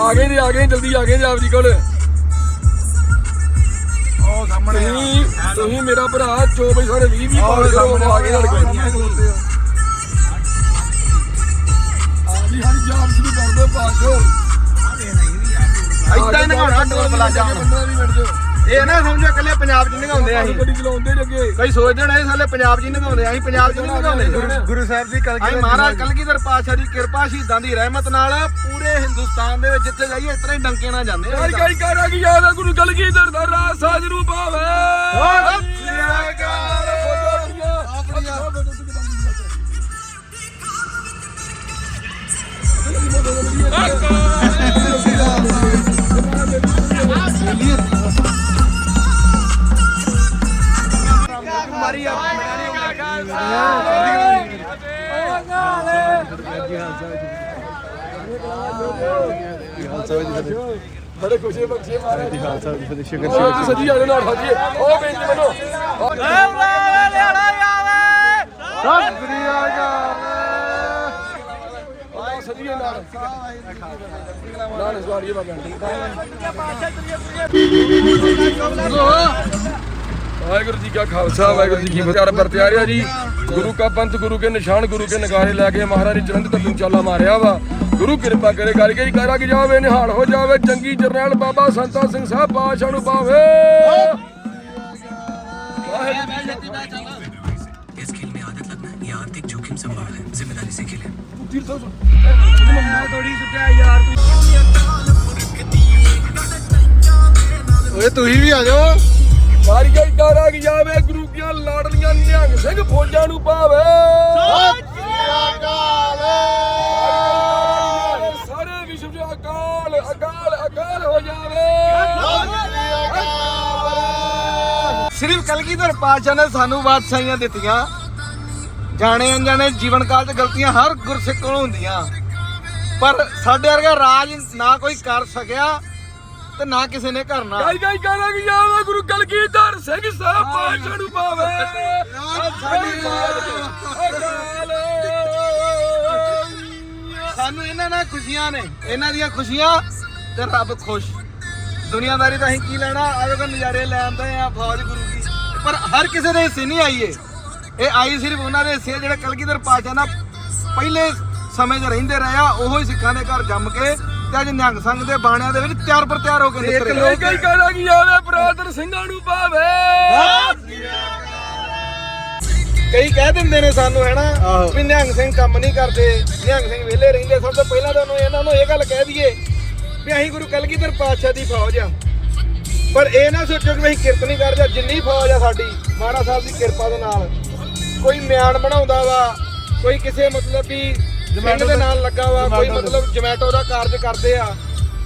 ਆ ਗਏ ਜੀ ਆ ਗਏ ਜਲਦੀ ਆ ਗਏ ਜੀ ਆਪ ਜੀ ਕੋਲ ਉਹ ਸਾਹਮਣੇ। ਤੁਸੀਂ ਤੁਸੀਂ ਮੇਰਾ ਭਰਾ ਚੋਬਈ ਸਾਰੇ 20 20 ਉਹ ਪਾਉਣੇ ਸਾਹਮਣੇ ਆ ਗਏ ਸਾਹਮਣੇ ਖਲੋਤੇ ਆ। ਹਾਂਜੀ ਹਾਂਜੀ ਜਾਮ ਸ਼ੁਰੂ ਕਰ ਦਿਓ ਪਾਸ਼ੋ ਹੀ ਨਗਾਉਣਾ ਟੋਲ ਪਲਾਜ਼ਾ ਹੁਣ 15 ਮਿੰਟ ਚ। ਇਹ ਨਾ ਸਮਝੋ ਇਕੱਲੇ ਪੰਜਾਬ 'ਚ ਨਗਾਉਂਦੇ ਅਸੀਂ। ਅਸੀਂ ਗੱਡੀ ਚਲਾਉਂਦੇ ਅੱਗੇ। ਕਈ ਸੋਚਦੇ ਨੇ ਇਹ ਸਾਲੇ ਪੰਜਾਬ 'ਚ ਹੀ ਨਗਾਉਂਦੇ ਅਸੀਂ ਪੰਜਾਬ 'ਚ ਨਹੀਂ ਨਗਾਉਂਦੇ। ਗੁਰੂ ਸਾਹਿਬ ਦੀ ਅਸੀਂ ਮਹਾਰਾਜ ਕਲਗੀਧਰ ਪਾਤਸ਼ਾਹ ਦੀ ਕਿਰਪਾ ਸ਼ਹੀਦਾਂ ਦੀ ਰਹਿਮਤ ਨਾਲ ਪੂਰੇ ਹਿੰਦੁਸਤਾਨ ਦੇ ਵਿੱਚ ਜਿੱਥੇ ਜਾਈਏ ਇਸ ਤਰ੍ਹਾਂ ਹੀ ਡੰਕੇ ਨਾਲ ਜਾਂਦੇ ਕਈ ਕਈ ਕਰਾਂ ਕੀ ਯਾਦ ਆ ਗੁਰੂ ਕਲਗੀਧਰ ਦਾ ਰਾਜ ਸਾਜ ਨੂੰ ਪਾਵੇ ਬੜੇ ਖੁਸ਼ੀ ਬਖਸ਼ੀ ਮਾਰੇ। ਦੀ ਖਾਲਸਾ ਦੀ ਸ਼ੁਕਰ ਸਜੀ ਜਾਣੇ ਨਾਲ ਹਾਜੀ ਉਹ ਬੇਨਤੀ ਮੈਨੂੰ। ਸਤਿ ਸ੍ਰੀ ਅਕਾਲ ਆ ਸਜੀ ਨਾਲ। ਨਾਲ ਸਵਾਰੀਏ ਬਾਬਾ ਵਾਹਿਗੁਰੂ ਜੀ ਕਾ ਖਾਲਸਾ ਵਾਹਿਗੁਰੂ ਜੀ ਕੀ ਫਤਿਹ ਅਰ ਵਰਤਿਆ ਜੀ ਗੁਰੂ ਕਾ ਪੰਥ ਗੁਰੂ ਕੇ ਨਿਸ਼ਾਨ ਗੁਰੂ ਕੇ ਨਗਾਰੇ ਲੈ ਕੇ ਮਹਾਰਾਜ ਨੇ ਚਰੰਦ ਤੱਕ ਚਾਲਾ ਮਾਰਿਆ ਵਾ ਗੁਰੂ ਕਿਰਪਾ ਕਰੇ ਕਰ ਕੇ ਕਰਾ ਕਿ ਜਾਵੇ ਨਿਹਾਲ ਹੋ ਜਾਵੇ ਚੰਗੀ ਜਰਨੈਲ ਬਾਬਾ ਸੰਤਾ ਸਿੰਘ ਸਾਹਿਬ ਪਾਸ਼ਾ ਨੂੰ ਪਾਵੇ ਵਾਹਿਗੁਰੂ ਜੀ इस खेल में आदत लगना ये आर्थिक जोखिम संभव है जिम्मेदारी से खेलें ਓਏ ਤੁਸੀਂ ਵੀ ਆ ਜਾਓ ਸਾਰੀ ਗਈ ਕਰਾ ਕਿ ਜਾਵੇ ਗੁਰੂ ਕੀਆਂ ਲਾਡਲੀਆਂ ਨਿਹੰਗ ਸਿੰਘ ਫੌਜਾਂ ਨੂੰ ਪਾਵੇ। ਸਤਿ ਸ੍ਰੀ ਅਕਾਲ। ਸਾਰੇ ਵਿਸ਼ਵ ਚ ਅਕਾਲ ਅਕਾਲ ਅਕਾਲ ਹੋ ਜਾਵੇ। ਸਿਰਫ ਕਲਗੀਧਰ ਪਾਤਸ਼ਾਹ ਨੇ ਸਾਨੂੰ ਬਾਦਸ਼ਾਹੀਆਂ ਦਿੱਤੀਆਂ। ਜਾਣੇ ਅਣਜਾਣੇ ਜੀਵਨ ਕਾਲ 'ਚ ਗਲਤੀਆਂ ਹਰ ਗੁਰਸਿੱਖ ਕੋਲ ਹੁੰਦੀਆਂ। ਪਰ ਸਾਡੇ ਵਰਗਾ ਰਾਜ ਨਾ ਕੋਈ ਕਰ ਸਕਿਆ। ਤੇ ਨਾ ਕਿਸੇ ਨੇ ਕਰਨਾ। ਗਾਈ ਗਾਈ ਕਰਾ ਕਿ ਜਾਵੇ ਗੁਰੂ ਕਲਗੀਧਰ ਸਿੰਘ ਸਾਹਿਬ ਪਾਸ਼ਾ ਨੂੰ ਪਾਵੇ। ਅਕਾਲ। ਸਾਨੂੰ ਇਹਨਾਂ ਨਾਲ ਖੁਸ਼ੀਆਂ ਨੇ ਇਹਨਾਂ ਦੀਆਂ ਖੁਸ਼ੀਆਂ ਤੇ ਰੱਬ ਖੁਸ਼। ਦੁਨੀਆਦਾਰੀ ਤਾਂ ਅਸੀਂ ਕੀ ਲੈਣਾ ਆਵੇ ਕੋ ਨਜ਼ਾਰੇ ਲੈਂਦੇ ਆ ਫੌਜ ਗੁਰੂ ਦੀ ਪਰ ਹਰ ਕਿਸੇ ਦੇ ਹਿੱਸੇ ਨਹੀਂ ਆਈ ਏ ਇਹ ਆਈ ਸਿਰਫ ਉਹਨਾਂ ਦੇ ਹਿੱਸੇ ਜਿਹੜੇ ਕਲਗੀਧਰ ਪਾਤਸ਼ਾਹ ਨਾਲ ਪਹਿਲੇ ਸਮੇਂ 'ਚ ਰਹਿੰਦੇ ਰਹੇ ਆ ਉਹੋ ਹੀ ਸਿੱਖਾਂ ਦੇ ਘਰ ਜੰਮ ਕੇ ਤੇ ਅੱਜ ਨਿਹੰਗ ਸੰਘ ਦੇ ਬਾਣਿਆਂ ਦੇ ਵਿੱਚ ਤਿਆਰ ਪਰ ਤਿਆਰ ਹੋ ਕੇ ਨਿਕਲੇ ਗਾਈ ਗਾਈ ਕਰਾ ਕਿ ਜਾਵੇ ਬਰਾਦਰ ਸਿੰਘਾਂ ਨੂੰ ਪਾਵੇ। ਕਈ ਕਹਿ ਦਿੰਦੇ ਨੇ ਸਾਨੂੰ ਹੈਨਾ? ਵੀ ਨਿਹੰਗ ਸਿੰਘ ਕੰਮ ਨਹੀਂ ਕਰਦੇ ਨਿਹੰਗ ਸਿੰਘ ਵਿਹਲੇ ਰਹਿੰਦੇ। ਸਭ ਤੋਂ ਪਹਿਲਾਂ ਤਾਂ ਉਹਨੂੰ ਇਹਨਾਂ ਨੂੰ ਇਹ ਗੱਲ ਕਹਿ ਦਈਏ ਵੀ ਅਸੀਂ ਗੁਰੂ ਕਲਗੀਧਰ ਪਾਤਸ਼ਾਹ ਦੀ ਫੌਜ ਆ। ਪਰ ਇਹ ਨਾ ਸੋਚੋ ਕਿ ਅਸੀਂ ਕਿਰਤ ਨਹੀਂ ਕਰਦੇ ਜਿੰਨੀ ਫੌਜ ਆ ਸਾਡੀ ਮਹਾਰਾਜ ਸਾਹਿਬ ਦੀ ਕਿਰਪਾ ਦੇ ਨਾਲ। ਕੋਈ ਮਿਆਨ ਬਣਾਉਂਦਾ ਵਾ ਕੋਈ ਕਿਸੇ ਮਤਲਬ ਵੀ ਸਿੰਘ ਦੇ ਨਾਲ ਲੱਗਾ ਵਾ ਕੋਈ ਮਤਲਬ ਜਮੈਟੋ ਦਾ ਕਾਰਜ ਕਰਦੇ ਆ।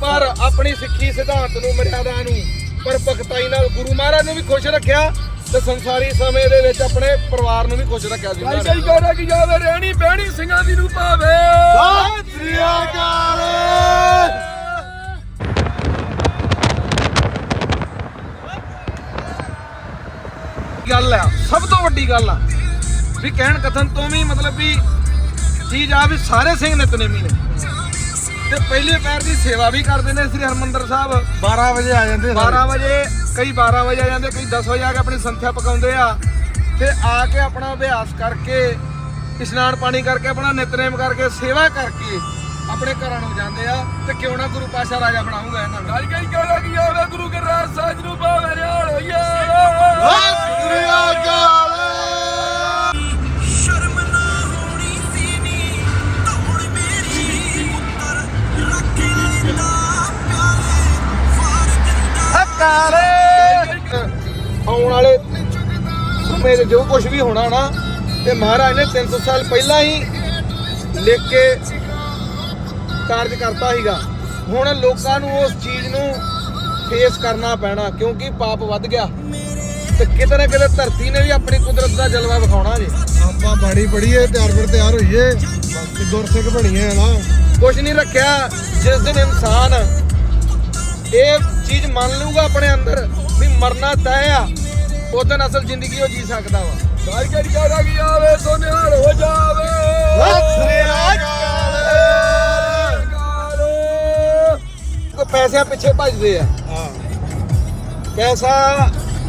ਪਰ ਆਪਣੀ ਸਿੱਖੀ ਸਿਧਾਂਤ ਨੂੰ ਮਰਿਆਦਾ ਨੂੰ ਪਰ ਭਗਤਾਈ ਨਾਲ ਗੁਰੂ ਮਹਾਰਾਜ ਨੂੰ ਵੀ ਖੁਸ਼ ਰੱਖਿਆ ਤੇ ਸੰਸਾਰੀ ਸਮੇਂ ਦੇ ਵਿੱਚ ਆਪਣੇ ਪਰਿਵਾਰ ਨੂੰ ਵੀ ਖੁਸ਼ ਰੱਖਿਆ ਜੀ ਗਾਈ ਨੇ ਕਰਾ ਕਿ ਜਾਵੇ ਰਹਿਣੀ ਬਹਿਣੀ ਸਿੰਘਾਂ ਦੀ ਨੂੰ ਪਾਵੇ ਸਤਿ ਸ੍ਰੀ ਅਕਾਲ। ਗੱਲ ਆ ਸਭ ਤੋਂ ਵੱਡੀ ਗੱਲ ਆ ਵੀ ਕਹਿਣ ਕਥਨ ਤੋਂ ਵੀ ਮਤਲਬ ਵੀ ਚੀਜ਼ ਆ ਵੀ ਸਾਰੇ ਸਿੰਘ ਨਿਤਨੇਮੀ ਨੇ। ਤੇ ਪਹਿਲੇ ਪੈਰ ਦੀ ਸੇਵਾ ਵੀ ਕਰਦੇ ਨੇ ਸ੍ਰੀ ਹਰਮੰਦਰ ਸਾਹਿਬ। 12 ਵਜੇ ਆ ਜਾਂਦੇ 12 ਵਜੇ ਕਈ 12 ਵਜੇ ਆ ਜਾਂਦੇ ਕਈ 10 ਵਜੇ ਆ ਕੇ ਆਪਣੀ ਸੰਥਿਆ ਪਕਾਉਂਦੇ ਆ। ਤੇ ਆ ਕੇ ਆਪਣਾ ਅਭਿਆਸ ਕਰਕੇ ਇਸ਼ਨਾਨ ਪਾਣੀ ਕਰਕੇ ਆਪਣਾ ਨਿਤਨੇਮ ਕਰਕੇ ਸੇਵਾ ਕਰਕੇ ਆਪਣੇ ਘਰਾਂ ਨੂੰ ਜਾਂਦੇ ਆ। ਤੇ ਕਿਉਂ ਨਾ ਗੁਰੂ ਪਾਸ਼ਾ ਰਾਜਾ ਬਣਾਉਂਗਾ ਇਹਨਾਂ ਨੂੰ। ਰਾਜ ਕਈ ਕਿਉਂ ਲੱਗੀ ਆਵੇ ਗੁਰੂ ਕੇ ਰਾਜ ਸਾਜ ਨੂੰ ਪਾਵੇ ਰਿਆਲ ਹੋਇਆ ਵਾਹਿਗੁਰੂ ਆਗਾ ਆਉਣ ਵਾਲੇ ਸਮੇਂ 'ਚ ਜੋ ਕੁਝ ਵੀ ਹੋਣਾ ਨਾ ਤੇ ਮਹਾਰਾਜ ਨੇ 300 ਸਾਲ ਪਹਿਲਾਂ ਹੀ ਲਿਖ ਕੇ ਕਾਰਜ ਕਰਤਾ ਸੀਗਾ। ਹੁਣ ਲੋਕਾਂ ਨੂੰ ਉਸ ਚੀਜ਼ ਨੂੰ ਫੇਸ ਕਰਨਾ ਪੈਣਾ ਕਿਉਂਕਿ ਪਾਪ ਵੱਧ ਗਿਆ। ਤੇ ਕਿਤੇ ਨਾ ਕਿਤੇ ਧਰਤੀ ਨੇ ਵੀ ਆਪਣੀ ਕੁਦਰਤ ਦਾ ਜਲਵਾ ਵਿਖਾਉਣਾ ਜੇ। ਆਪਾਂ ਬਾੜੀ ਪੜੀਏ ਤਿਆਰ ਫਿਰ ਤਿਆਰ ਹੋਈਏ ਤੇ ਗੁਰਸਿੱਖ ਬਣੀਏ ਨਾ। ਕੁਝ ਨਹੀਂ ਰੱਖਿਆ ਜਿਸ ਦਿਨ ਇਨਸਾਨ ਇਹ ਚੀਜ਼ ਮੰਨ ਲੂਗਾ ਆਪਣੇ ਅੰਦਰ ਵੀ ਮਰਨਾ ਤੈਅ ਆ ਉਦੋਂ ਅਸਲ ਜ਼ਿੰਦਗੀ ਉਹ ਜੀ ਸਕਦਾ ਵਾ। ਕਰਕੇ ਕਰਾ ਕਿ ਆਵੇ ਸੋ ਨਿਹਾਲ ਹੋ ਜਾਵੇ। ਕੋ ਪੈਸਿਆਂ ਪਿੱਛੇ ਭੱਜਦੇ ਆ। ਪੈਸਾ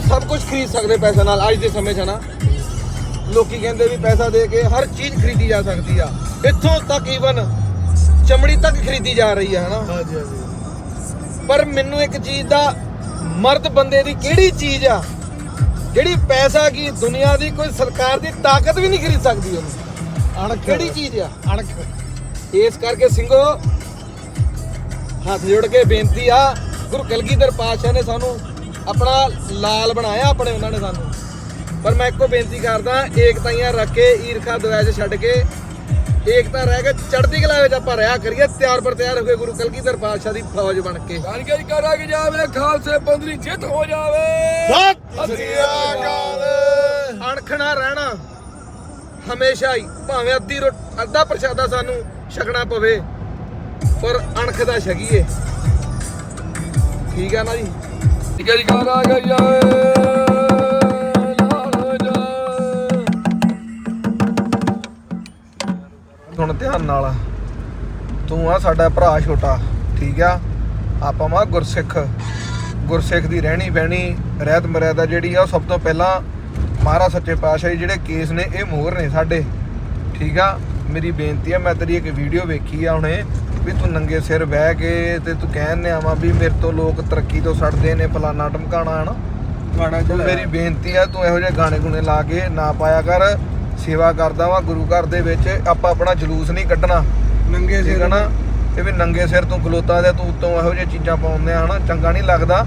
ਸਭ ਕੁਝ ਖਰੀਦ ਸਕਦੇ ਪੈਸੇ ਨਾਲ ਅੱਜ ਦੇ ਸਮੇਂ 'ਚ ਨਾ ਲੋਕੀ ਕਹਿੰਦੇ ਵੀ ਪੈਸਾ ਦੇ ਕੇ ਹਰ ਚੀਜ਼ ਖਰੀਦੀ ਜਾ ਸਕਦੀ ਆ। ਇੱਥੋਂ ਤੱਕ ਈਵਨ ਚਮੜੀ ਤੱਕ ਖਰੀਦੀ ਜਾ ਰਹੀ ਹੈ ਹਨਾ। ਹਾਂਜੀ ਹਾਂਜੀ। ਪਰ ਮੈਨੂੰ ਇੱਕ ਚੀਜ਼ ਦਾ ਮਰਦ ਬੰਦੇ ਦੀ ਕਿਹੜੀ ਚੀਜ਼ ਆ? ਜਿਹੜੀ ਪੈਸਾ ਕੀ ਦੁਨੀਆ ਦੀ ਕੋਈ ਸਰਕਾਰ ਦੀ ਤਾਕਤ ਵੀ ਨਹੀਂ ਖਰੀਦ ਸਕਦੀ ਉਹਨੂੰ। ਅਣਖ ਕਿਹੜੀ ਚੀਜ਼ ਆ? ਅਣਖ। ਇਸ ਕਰਕੇ ਸਿੰਘੋ ਹੱਥ ਜੋੜ ਕੇ ਬੇਨਤੀ ਆ ਗੁਰੂ ਕਲਗੀਧਰ ਪਾਤਸ਼ਾਹ ਨੇ ਸਾਨੂੰ ਆਪਣਾ ਲਾਲ ਬਣਾਇਆ ਆਪਣੇ ਉਹਨਾਂ ਨੇ ਸਾਨੂੰ। ਪਰ ਮੈਂ ਇੱਕੋ ਬੇਨਤੀ ਕਰਦਾ ਏਕਤਾਈਆਂ ਰੱਖ ਕੇ ਈਰਖਾ ਦਵੈਜ ਛੱਡ ਕੇ ਏਕਤਾ ਰਹਿ ਕੇ ਚੜ੍ਹਦੀ ਕਲਾ ਵਿੱਚ ਆਪਾਂ ਰਿਹਾ ਕਰੀਏ ਤਿਆਰ ਪਰ ਤਿਆਰ ਹੋ ਕੇ ਗੁਰੂ ਕਲਗੀਧਰ ਪਾਤਸ਼ਾਹ ਦੀ ਫੌਜ ਬਣ ਕੇ। ਕਰਕੇ ਕਰਾ ਕਿ ਜਾਵੇ ਖਾਲਸੇ ਪੰਦਰੀ ਜਿੱਤ ਹੋ ਜਾਵੇ। ਸਤਿ ਸ੍ਰੀ ਅਕਾਲ। ਅਣਖਣਾ ਰਹਿਣਾ ਹਮੇਸ਼ਾ ਹੀ ਭਾਵੇਂ ਅੱਧੀ ਅੱਧਾ ਪ੍ਰਸ਼ਾਦਾ ਸਾਨੂੰ ਛਕਣਾ ਪਵੇ ਪਰ ਅਣਖ ਦਾ ਛਕੀਏ। ਠੀਕ ਆ ਨਾ ਜੀ? ਕਰਕੇ ਕਰਾ ਕਿ ਜਾਵੇ ਹੁਣ ਧਿਆਨ ਨਾਲ। ਤੂੰ ਆ ਸਾਡਾ ਭਰਾ ਛੋਟਾ ਠੀਕ ਆ? ਆਪਾਂ ਮਾ ਗੁਰਸਿੱਖ। ਗੁਰਸਿੱਖ ਦੀ ਰਹਿਣੀ ਬਹਿਣੀ ਰਹਿਤ ਮਰਿਆਦਾ ਜਿਹੜੀ ਆ ਸਭ ਤੋਂ ਪਹਿਲਾਂ ਮਹਾਰਾਜ ਸੱਚੇ ਪਾਤਸ਼ਾਹ ਜੀ ਜਿਹੜੇ ਕੇਸ ਨੇ ਇਹ ਮੋਹਰ ਨੇ ਸਾਡੇ। ਠੀਕ ਆ? ਮੇਰੀ ਬੇਨਤੀ ਆ ਮੈਂ ਤੇਰੀ ਇੱਕ ਵੀਡੀਓ ਵੇਖੀ ਆ ਹੁਣੇ ਵੀ ਤੂੰ ਨੰਗੇ ਸਿਰ ਬਹਿ ਕੇ ਤੇ ਤੂੰ ਕਹਿੰਨੇ ਆਵਾਂ ਵੀ ਮੇਰੇ ਤੋਂ ਲੋਕ ਤਰੱਕੀ ਤੋਂ ਸੜਦੇ ਨੇ ਫਲਾਨਾ ਟਮਕਾਣਾ ਹਨਾ? ਮੇਰੀ ਬੇਨਤੀ ਆ ਤੂੰ ਇਹੋ ਜਿਹੇ ਗਾਣੇ ਗੁਣੇ ਲਾ ਕੇ ਨਾ ਪਾਇਆ ਕਰ। ਸੇਵਾ ਕਰਦਾ ਵਾ ਗੁਰੂ ਘਰ ਦੇ ਵਿੱਚ ਆਪਾਂ ਆਪਣਾ ਜਲੂਸ ਨਹੀਂ ਕੱਢਣਾ। ਨੰਗੇ ਠੀਕ ਹੈ ਨਾ? ਤੇ ਵੀ ਨੰਗੇ ਸਿਰ ਤੂੰ ਖਲੋਤਾ ਤੇ ਤੂੰ ਉੱਤੋਂ ਇਹੋ ਜਿਹੀਆਂ ਚੀਜ਼ਾਂ ਪਾਉਂਦੇ ਆ ਹਨਾ? ਚੰਗਾ ਨਹੀਂ ਲੱਗਦਾ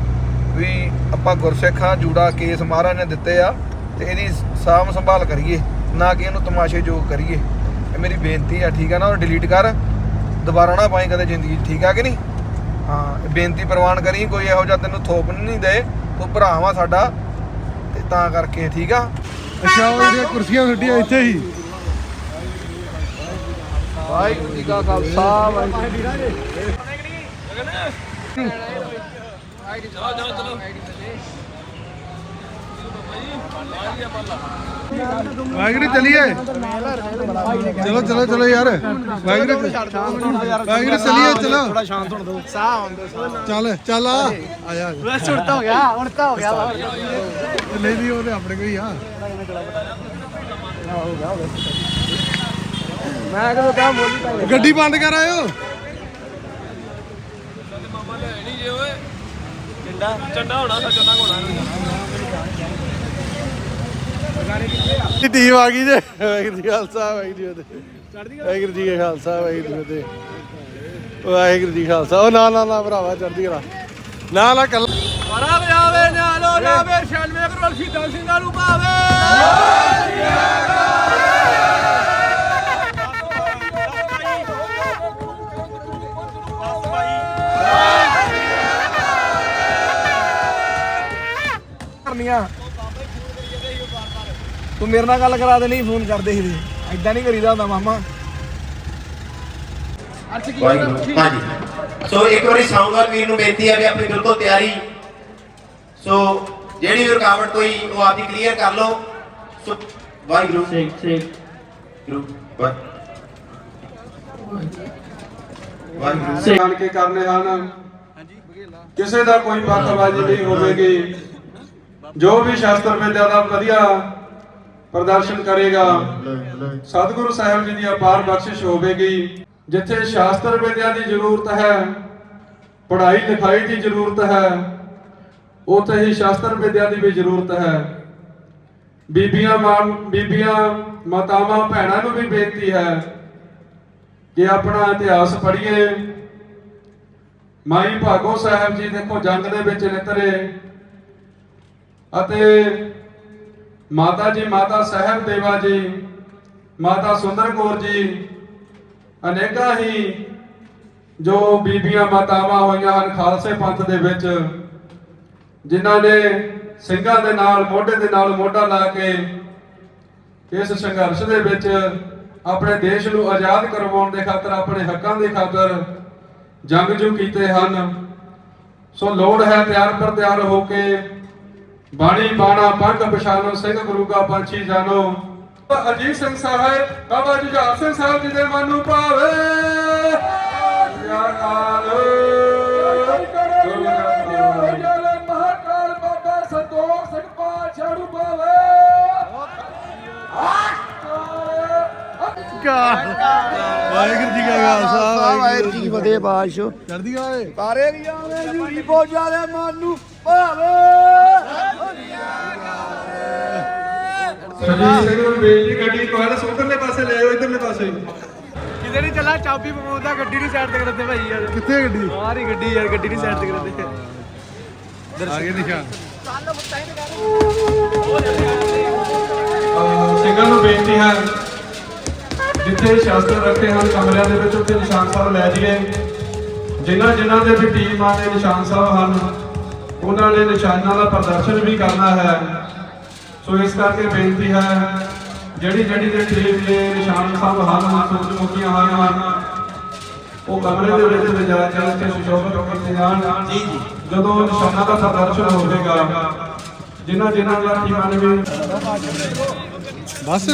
ਵੀ ਆਪਾਂ ਗੁਰਸਿੱਖਾਂ ਜੂੜਾ ਕੇਸ ਮਹਾਰਾਜ ਨੇ ਦਿੱਤੇ ਆ ਤੇ ਇਹਦੀ ਸਾਂਭ ਸੰਭਾਲ ਕਰੀਏ ਨਾ ਕਿ ਇਹਨੂੰ ਤਮਾਸ਼ੇ ਜੋਗ ਕਰੀਏ। ਇਹ ਮੇਰੀ ਬੇਨਤੀ ਆ ਠੀਕ ਆ ਨਾ? ਉਹ ਡਿਲੀਟ ਕਰ। ਦੁਬਾਰਾ ਨਾ ਪਾਈ ਕਦੇ ਜ਼ਿੰਦਗੀ 'ਚ, ਠੀਕ ਆ ਕਿ ਨਹੀਂ? ਹਾਂ ਇਹ ਬੇਨਤੀ ਪ੍ਰਵਾਨ ਕਰੀ ਕੋਈ ਇਹੋ ਜਿਹਾ ਤੈਨੂੰ ਥੋਪ ਨਹੀਂ ਦੇ ਤੂੰ ਭਰਾ ਵਾ ਸਾਡਾ ਤੇ ਤਾਂ ਕਰਕੇ ਠੀਕ ਆ? ਅੱਛਾ ਉਹ ਜਿਹੜੀਆਂ ਕੁਰਸੀਆਂ ਛੱਡੀਆਂ ਇੱਥੇ ਹੀ। ਵਾਹਿਗੁਰੂ ਜੀ ਕਾ ਖਾਲਸਾ ਵਾਹਿਗੁਰੂ ਵਾਹਿਗੁਰੂ ਚਲੀਏ। ਚਲੋ ਚਲੋ ਚਲੋ ਯਾਰ। ਵਾਹਿਗੁਰੂ ਵਾਹਿਗੁਰੂ ਚਲੀਏ ਚਲੋ। ਥੋੜਾ ਸ਼ਾਂਤ ਹੋਣ ਦੋ। ਸਾਹ ਆਉਂਦੇ ਚੱਲ ਚੱਲ ਆ। ਆ ਜਾ ਬਸ ਛੁੱਟਾ ਹੋ ਗਿਆ ਹੁਣ ਤਾਂ ਹੋ ਗਿਆ। ਨਹੀਂ ਨਹੀਂ ਉਹਦੇ ਆਪਣੇ ਕੋਈ ਆ। ਮੈਂ ਕਦੋਂ ਕਹਾਂ ਬੋਲੀ ਗੱਡੀ ਬੰਦ ਕਰ ਆਇਓ। ਚੰਡਾ ਟੀਮ ਆ ਗਈ ਜੇ? ਵਾਹਿਗੁਰੂ ਜੀ ਖਾਲਸਾ ਵਾਹਿਗੁਰੂ ਜੀ ਕੀ ਵਾਹਿਗੁਰੂ ਜੀ ਕਾ ਖਾਲਸਾ ਵਾਹਿਗੁਰੂ ਜੀ ਫਤਿਹ। ਵਾਹਿਗੁਰੂ ਜੀ ਖਾਲਸਾ। ਉਹ ਨਾ ਨਾ ਨਾ ਭਰਾਵਾ ਚੜ੍ਹਦੀ ਕਲਾ। ਨਾ ਨਾ ਕੱਲ ਬੜਾ ਵਜਾਵੇ ਨਾਲੋ ਜਾਵੇ 96 ਕਰੋੜ ਸ਼ਹੀਦਾਂ ਸਿੰਘਾਂ ਨੂੰ ਭਾਵੇ ਕਰਨੀਆਂ। ਤੂੰ ਮੇਰੇ ਨਾਲ ਗੱਲ ਕਰਾ ਦੇ ਨਹੀਂ ਫੋਨ ਕਰਦੇ ਸੀ। ਐਦਾਂ ਨਹੀਂ ਕਰੀਦਾ ਹੁੰਦਾ ਮਾਮਾ। ਸੋ ਇੱਕ ਵਾਰੀ ਸਾਊਂਡਰ ਵੀਰ ਨੂੰ ਬੇਨਤੀ ਹੈ ਵੀ ਆਪਣੀ ਬਿਲਕੁਲ ਤਿਆਰੀ ਸੋ ਜਿਹੜੀ ਵੀ ਰੁਕਾਵਟ ਕੋਈ ਉਹ ਆਪਦੀ ਕਲੀਅਰ ਕਰ ਲਓ। ਸੋ ਵਾਹਿਗੁਰੂ। ਠੀਕ ਠੀਕ ਗੁਰੂ ਵਾਹਿ- ਵਾਹਿਗੁਰੂ। ਜਾਣ ਕੇ ਕਰਨੇ ਹਨ ਕਿਸੇ ਦਾ ਕੋਈ ਪੱਖਵਾਜੀ ਨਹੀਂ ਹੋਵੇਗੀ। ਜੋ ਵੀ ਸ਼ਾਸਤਰ ਵਿਦਿਆ ਦਾ ਵਧੀਆ ਪ੍ਰਦਰਸ਼ਨ ਕਰੇਗਾ ਸਤਿਗੁਰੂ ਸਾਹਿਬ ਜੀ ਦੀ ਅਪਾਰ ਬਖਸ਼ਿਸ਼ ਹੋਵੇਗੀ। ਜਿੱਥੇ ਸ਼ਾਸਤਰ ਵਿਦਿਆ ਦੀ ਜ਼ਰੂਰਤ ਹੈ ਪੜ੍ਹਾਈ ਲਿਖਾਈ ਦੀ ਜ਼ਰੂਰਤ ਹੈ ਉੱਥੇ ਹੀ ਸ਼ਾਸਤਰ ਵਿਦਿਆ ਦੀ ਵੀ ਜ਼ਰੂਰਤ ਹੈ। ਬੀਬੀਆਂ ਮਾਂ ਬੀਬੀਆਂ ਮਾਤਾਵਾਂ ਭੈਣਾਂ ਨੂੰ ਵੀ ਬੇਨਤੀ ਹੈ ਕਿ ਆਪਣਾ ਇਤਿਹਾਸ ਪੜ੍ਹੀਏ। ਮਾਈ ਭਾਗੋ ਸਾਹਿਬ ਜੀ ਦੇਖੋ ਜੰਗ ਦੇ ਵਿੱਚ ਨਿਤਰੇ ਅਤੇ ਮਾਤਾ ਜੀ, ਮਾਤਾ ਸਾਹਿਬ ਦੇਵਾ ਜੀ, ਮਾਤਾ ਸੁੰਦਰ ਕੌਰ ਜੀ, ਅਨੇਕਾਂ ਹੀ ਜੋ ਬੀਬੀਆਂ ਮਾਤਾਵਾਂ ਹੋਈਆਂ ਹਨ ਖਾਲਸੇ ਪੰਥ ਦੇ ਵਿੱਚ। ਜਿਨ੍ਹਾਂ ਨੇ ਸਿੰਘਾਂ ਦੇ ਨਾਲ, ਮੋਢੇ ਦੇ ਨਾਲ ਮੋਢਾ ਲਾ ਕੇ ਇਸ ਸੰਘਰਸ਼ ਦੇ ਵਿੱਚ ਆਪਣੇ ਦੇਸ਼ ਨੂੰ ਆਜ਼ਾਦ ਕਰਵਾਉਣ ਦੇ ਖਾਤਰ, ਆਪਣੇ ਹੱਕਾਂ ਦੇ ਖਾਤਰ ਜੰਗ ਜੂ ਕੀਤੇ ਹਨ। ਸੋ ਲੋੜ ਹੈ ਤਿਆਰ ਪਰ ਤਿਆਰ ਹੋ ਕੇ ਬਾਣੀ, ਬਾਣਾ ਪੰਖ ਪਛਾਨੋ ਸਿੰਘ, ਗੁਰੂ ਕਾ ਪੰਛੀ ਜਾਨੋ ਅਜੀਤ ਸਿੰਘ ਸਾਹਿਬ, ਬਾਬਾ ਜੁਝਾਰ ਸਿੰਘ ਸਾਹਿਬ ਜੀ ਦੇ ਮਨ ਨੂੰ ਭਾਵੇ। ਯਾ ਕਾਲ। ਵਾਹਿਗੁਰੂ ਜੀ ਕਾ ਖਾਲਸਾ ਵਾਹਿਗੁਰੂ ਜੀ ਕੀ ਫਤਿਹ ਚੜਦੀ ਓਏ ਸਾਰੇ ਵੀ ਆਵੇ ਜੀ ਬੋਝਾ ਦੇ ਮਨ ਨੂੰ ਭਾਵੇ। ਸਜੀ ਸਿੰਘ ਨੂੰ ਬੇਨਤੀ ਗੱਡੀ ਕੋਹਲ ਉਧਰਲੇ ਪਾਸੇ ਲੈ ਆਓ ਇਧਰਲੇ ਪਾਸੇ। ਕਿਤੇ ਨਹੀਂ ਚੱਲਾ ਚਾਬੀ ਪਵਾਉਂਦਾ ਗੱਡੀ ਨਹੀਂ ਸਾਈਡ ਤੇ ਕਰਦੇ ਭਾਈ ਯਾਰ। ਕਿੱਥੇ ਗੱਡੀ? ਬਾਹਰ ਹੀ ਗੱਡੀ ਯਾਰ ਗੱਡੀ ਨਹੀਂ ਸਾਈਡ ਤੇ ਕਰਦੇ। ਆ ਗਏ ਨਿਸ਼ਾਨ। ਅਹ ਸਿੰਘਾਂ ਨੂੰ ਬੇਨਤੀ ਹੈ ਜਿੱਥੇ ਸ਼ਾਸਤਰ ਰੱਖੇ ਹਨ ਕਮਰਿਆਂ ਦੇ ਵਿੱਚ ਉੱਥੇ ਨਿਸ਼ਾਨ ਸਾਹਿਬ ਲੈ ਜਾਈਏ। ਜਿਨ੍ਹਾਂ ਜਿਨ੍ਹਾਂ ਦੇ ਵੀ ਟੀਮਾਂ ਦੇ ਨਿਸ਼ਾਨ ਸਾਹਿਬ ਹਨ ਉਹਨਾਂ ਨੇ ਨਿਸ਼ਾਨਾਂ ਦਾ ਪ੍ਰਦਰਸ਼ਨ ਵੀ ਕਰਨਾ ਹੈ। ਸੋ ਇਸ ਕਰਕੇ ਬੇਨਤੀ ਹੈ ਜਿਹੜੀ ਜਿਹੜੀ ਦੇ ਟੀਮ ਦੇ ਨਿਸ਼ਾਨ ਸਾਹਿਬ ਹਨ ਸੂਰਜਮੁਖੀਆਂ ਹਨ ਉਹ ਕਮਰੇ ਦੇ ਵਿੱਚ ਲਿਜਾ ਕੇ ਸੁਸ਼ੋਭਿਤ ਕੀਤੇ ਜਾਣ ਜੀ ਜੀ। ਜਦੋਂ ਨਿਸ਼ਾਨਾਂ ਦਾ ਪ੍ਰਦਰਸ਼ਨ ਹੋਵੇਗਾ ਜਿਨ੍ਹਾਂ ਜਿਨ੍ਹਾਂ ਦੀਆਂ ਟੀਮਾਂ ਨੇ ਵੀ ਬਸ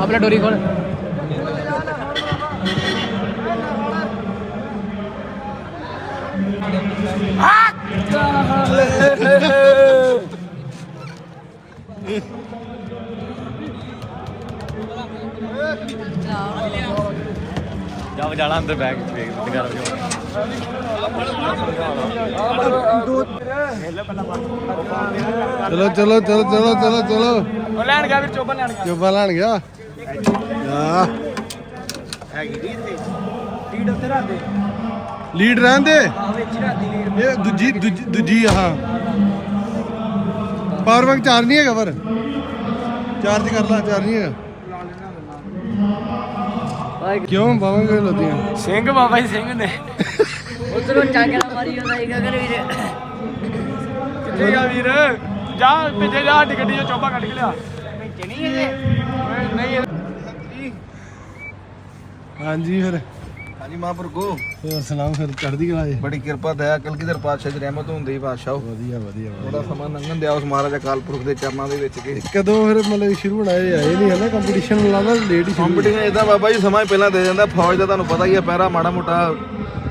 आपला डोरी खोल ਚਲੋ ਚਲੋ ਚਲੋ ਚਲੋ ਚਲੋ ਚਲੋ। ਉਹ ਲੈਣ ਗਿਆ ਫਿਰ ਚੋਬਨ ਲੈਣ ਗਿਆ। ਚੁੱਪਾ ਲੈਣ ਗਿਆ? ਆ ਲੀਡ ਉੱਤੇ ਰੱਖ ਦੇ। ਲੀਡ ਰਹਿੰਦੇ ਆ ਵਿੱਚ ਰੱਖ ਦੀ ਲੀਡ। ਇਹ ਦੂਜੀ ਦੂਜੀ- ਦੂਜੀ ਹਾਂ। ਪਾਵਰ ਬੈਂਕ ਚਾਰਜ ਨਹੀਂ ਹੈਗਾ ਪਰ। ਚਾਰਜ ਕਰ ਲਾ ਚਾਰਜ ਨਹੀਂ ਹੈਗਾ। ਕਿਉਂ? ਬਾਵਾਂਗੇ ਲੋਦੀਆਂ ਸਿੰਘ ਬਾਬਾ ਜੀ ਸਿੰਘ ਨੇ। ਉਧਰੋਂ ਚਾਂਗਣਾ ਮਾਰੀ ਜਾਂਦਾ ਇੱਕ ਅਗਰ ਵੀਰੇ। ਕਿੱਥੇ ਗਿਆ ਵੀਰ? ਜਾ ਪਿੱਛੇ ਜਾ ਸਾਡੀ ਗੱਡੀ ਚੋਂ ਚੋਬਾ ਕੱਢ ਕੇ ਲਿਆ। ਨਹੀਂ ਇਹਦੇ ਨਹੀਂ ਹਾਂਜੀ ਫਿਰ। ਹਾਂਜੀ ਮਹਾਂਪੁਰਖੋ। ਹੋਰ ਸੁਣਾਓ ਫਿਰ ਚੜ੍ਹਦੀ ਕਲਾ ਜੀ? ਬੜੀ ਕਿਰਪਾ ਦਇਆ ਕਲਗੀਧਰ ਪਾਤਸ਼ਾਹ ਦੀ ਰਹਿਮਤ ਹੁੰਦੀ ਬਾਦਸ਼ਾਹ ਵਧੀਆ ਵਧੀਆ ਵਧੀਆ। ਥੋੜਾ ਸਮਾਂ ਲੰਘਣ ਦਿਆ ਉਸ ਮਹਾਰਾਜ ਅਕਾਲ ਪੁਰਖ ਦੇ ਚਰਨਾਂ ਦੇ ਵਿੱਚ ਕੇ। ਕਦੋਂ ਫਿਰ ਮਤਲਬ ਸ਼ੁਰੂ ਹੋਣਾ ਇਹ ਆਏ ਨਹੀਂ ਹੈ ਨਾ ਕੰਪੀਟੀਸ਼ਨ ਲਾਣਾ ਲੇਟ ਹੀ ਕੰਪੀਟੀਸ਼ਨ ਇਦਾਂ ਬਾਬਾ ਜੀ ਸਮਾਂ ਹੀ ਪਹਿਲਾਂ ਦੇ ਜਾਂਦਾ ਫੌਜ ਦਾ ਤੁਹਾਨੂੰ ਪਤਾ ਹੀ ਹੈ ਪਹਿਰਾ ਮਾੜਾ ਮੋਟਾ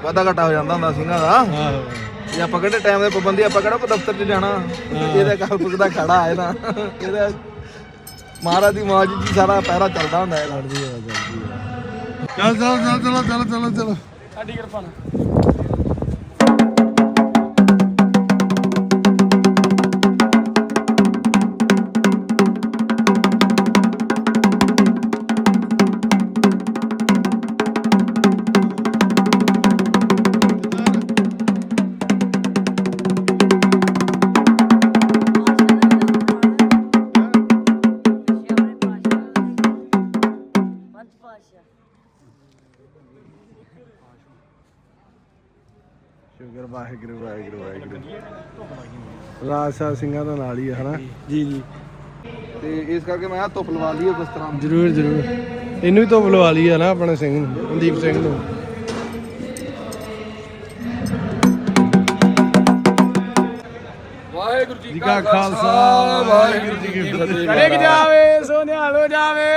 ਵਾਧਾ ਘਟਾ ਹੋ ਜਾਂਦਾ ਹੁੰਦਾ ਸਿੰਘਾਂ ਦਾ। ਜੇ ਆਪਾਂ ਕਿਹੜੇ ਟਾਈਮ ਦੇ ਪਾਬੰਦੀ ਆਪਾਂ ਕਿਹੜਾ ਕੋਈ ਦਫ਼ਤਰ 'ਚ ਜਾਣਾ? ਇਹਦੇ ਅਕਾਲ ਪੁਰਖ ਦਾ ਖੜਾ ਆਏ ਨਾ। ਇਹਦਾ ਮਹਾਰਾਜ ਦੀ ਮੌਜ ਜੀ ਸਾਰਾ ਪਹਿਰਾ ਚੱਲਦਾ ਹੁੰਦਾ ਹੈ। ਚੱਲ ਚੱਲ ਚੱਲ ਚਲੋ ਚਲੋ ਚਲੋ ਚਲੋ। ਸਾਡੀ ਕਿਰਪਾ ਸਾਹਿਬ ਸਿੰਘਾਂ ਦਾ ਨਾਲ ਹੀ ਹੈ ਹਨਾ? ਜੀ ਜੀ। ਤੇ ਇਸ ਕਰਕੇ ਮੈਂ ਆ ਧੁੱਪ ਲਵਾ ਲਈ ਕਿਸ ਤਰ੍ਹਾਂ। ਜ਼ਰੂਰ ਜ਼ਰੂਰ। ਇਹਨੂੰ ਵੀ ਤੋਂ ਬੁਲਵਾ ਲਈ ਹੈ ਨਾ ਆਪਣੇ ਸਿੰਘ ਨੂੰ ਮਨਦੀਪ ਸਿੰਘ ਨੂੰ। ਵਾਹਿਗੁਰੂ ਜੀ ਕਾ ਖਾਲਸਾ, ਵਾਹਿਗੁਰੂ ਜੀ ਕੀ ਫਤਿਹ। ਕਰੇ ਕਿ ਜਾਵੇ ਸੋਨਿਆਲ ਹੋ ਜਾਵੇ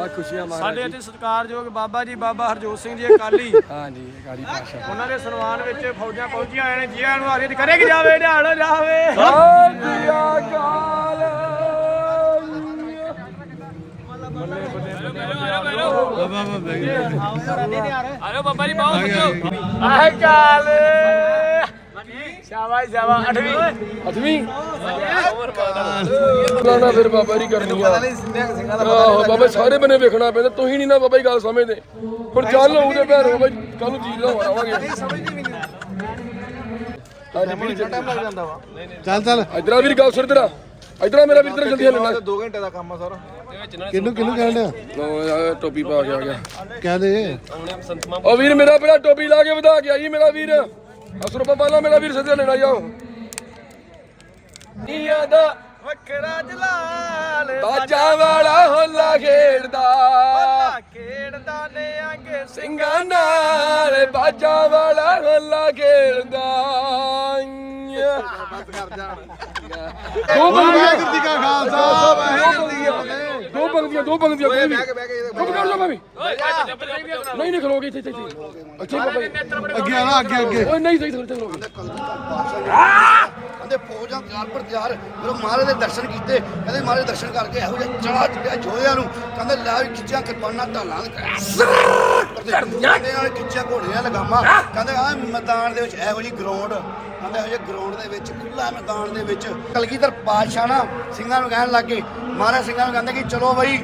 ਬਾ ਖੁਸ਼ੀਆਂ ਮਾਰ ਸਾਡੇ ਇੱਥੇ ਸਤਿਕਾਰਯੋਗ ਬਾਬਾ ਜੀ ਬਾਬਾ ਹਰਜੋਤ ਸਿੰਘ ਜੀ ਅਕਾਲੀ। ਹਾਂਜੀ ਗਾੜੀ ਪਾਸ਼ਾ ਉਹਨਾਂ ਦੇ ਸਨਮਾਨ ਵਿੱਚ ਫੌਜਾਂ ਪਹੁੰਚੀਆਂ ਨੇ ਜੀਆਂ ਨੂੰ ਹਾਰੇ ਕਰੇ ਕਿ ਜਾਵੇ ਹੋ ਜਾਵੇ। ਅਕਾਲ ਬਾਬਾ ਜੀ ਬਹੁਤ ਅਕਾਲ ਸ਼ਾਬਾਸ਼ ਸ਼ਾਬਾਸ਼ ਅਠਵੀਂ। ਅਠਵੀਂ? ਨਾ ਨਾ ਫਿਰ ਬਾਬਾ ਜੀ ਕਰਨੀ ਆ। ਆਹੋ ਬਾਬਾ ਸਾਰੇ ਬਨੇ ਵੇਖਣਾ ਪੈਂਦਾ ਤੁਸੀਂ ਨਹੀਂ ਨਾ ਬਾਬਾ ਜੀ ਗੱਲ ਸਮਝਦੇ। ਹੁਣ ਚੱਲ ਉਹਦੇ ਭੈਣ ਬਾਬਾ ਕੱਲ ਨੂੰ ਚੀਜ਼ ਲਾਉਣ ਆਵਾਂਗੇ। ਚੱਲ ਚੱਲ ਇਧਰਾ ਵੀਰ ਗੱਲ ਸੁਣ ਤੇਰਾ ਇਧਰਾ ਮੇਰਾ ਵੀਰ ਤੇਰਾ ਜਲਦੀ ਹਲਣਾ 2 ਘੰਟੇ ਦਾ ਕੰਮ ਆ ਸਾਰਾ। ਕਿਹਨੂੰ ਕਿਹਨੂੰ ਕਹਿਣ ਡਿਆ? ਟੋਪੀ ਪਾ ਕੇ ਆ ਗਿਆ। ਕਹਿ ਦੇ। ਉਹ ਵੀਰ ਮੇਰਾ ਪਹਿਲਾਂ ਟੋਪੀ ਲਾ ਕੇ ਵਧਾ ਕੇ ਆਈ ਮੇਰਾ ਵੀਰ। ਅਸਰ ਬਾਬਾ ਮੇਰਾ ਵੀਰ ਸੱਜੇ ਲੈਣਾ ਜਾਓ ਨੀਆਂ ਦਾ ਵੱਖਰਾ ਜਲਾਲ ਬਾਜਾ ਵਾਲਾ ਹੋਲਾ ਖੇਡਦਾ। ਖੇਡਦਾ ਨੇ ਆਗੇ ਸਿੰਘਾਂ ਨਾਲ ਬਾਜਾ ਵਾਲਾ ਹੋਲਾ ਖੇਡਦਾ। ਦੋ ਵਾਹਿਗੁਰੂ ਜੀ ਕਾ ਖਾਲਸਾ ਵਾਹਿਗੁਰੂ ਜੀ ਕੀ ਫਤਿਹ। ਦੋ ਪੰਗਤੀਆਂ ਦੋ ਪੰਗਤੀਆਂ ਕੋਈ ਵੀ। ਚੁੱਪ ਕਰ ਜਾ ਮੈਂ ਨਹੀਂ ਨਹੀਂ ਖਲੋਗੇ ਇੱਥੇ ਇੱਥੇ ਅੱਗੇ ਆ ਅੱਗੇ ਅੱਗੇ। ਓਏ ਨਹੀਂ ਸਹੀ ਥੋੜੇ ਖਲੋਗੇ। ਕਹਿੰਦੇ ਫੌਜਾਂ ਤਿਆਰ ਪਰ ਤਿਆਰ। ਜਦੋਂ ਮਹਾਰਾਜ ਦੇ ਦਰਸ਼ਨ ਕੀਤੇ। ਕਹਿੰਦੇ ਮਹਾਰਾਜ ਦੇ ਦਰਸ਼ਨ ਕਰਕੇ ਇਹੋ ਜਿਹਾ ਚੜਾ ਚੁੱਕਿਆ ਜੋਧਿਆਂ ਨੂੰ। ਕਹਿੰਦੇ ਲੈ ਵੀ ਖਿੱਚਿਆ ਕਿਰਪਾਨਾਂ ਢਾਲਾਂ ਦੇ ਕਹਿੰਦੇ ਨਾਲ ਖਿੱਚਿਆ ਘੋੜੀਆਂ ਲਗਾਮਾਂ ਕਹਿੰਦੇ ਆ ਮੈਦਾਨ ਦੇ ਵਿੱਚ ਇਹੋ ਜਿਹੀ ਗਰਾਊਂਡ ਕਹਿੰਦੇ ਇਹੋ ਜਿਹੇ ਗਰਾਊਂਡ ਦੇ ਵਿੱਚ ਖੁੱਲਾ ਮੈਦਾਨ ਦੇ ਵਿੱਚ। ਕਲਗੀਧਰ ਪਾਤਸ਼ਾਹ ਨਾ ਸਿੰਘਾਂ ਨੂੰ ਕਹਿਣ ਲੱਗੇ ਮਹਾਰਾਜ ਸਿੰਘਾਂ ਨੂੰ ਕਹਿੰਦੇ ਕਿ ਚਲੋ ਬਈ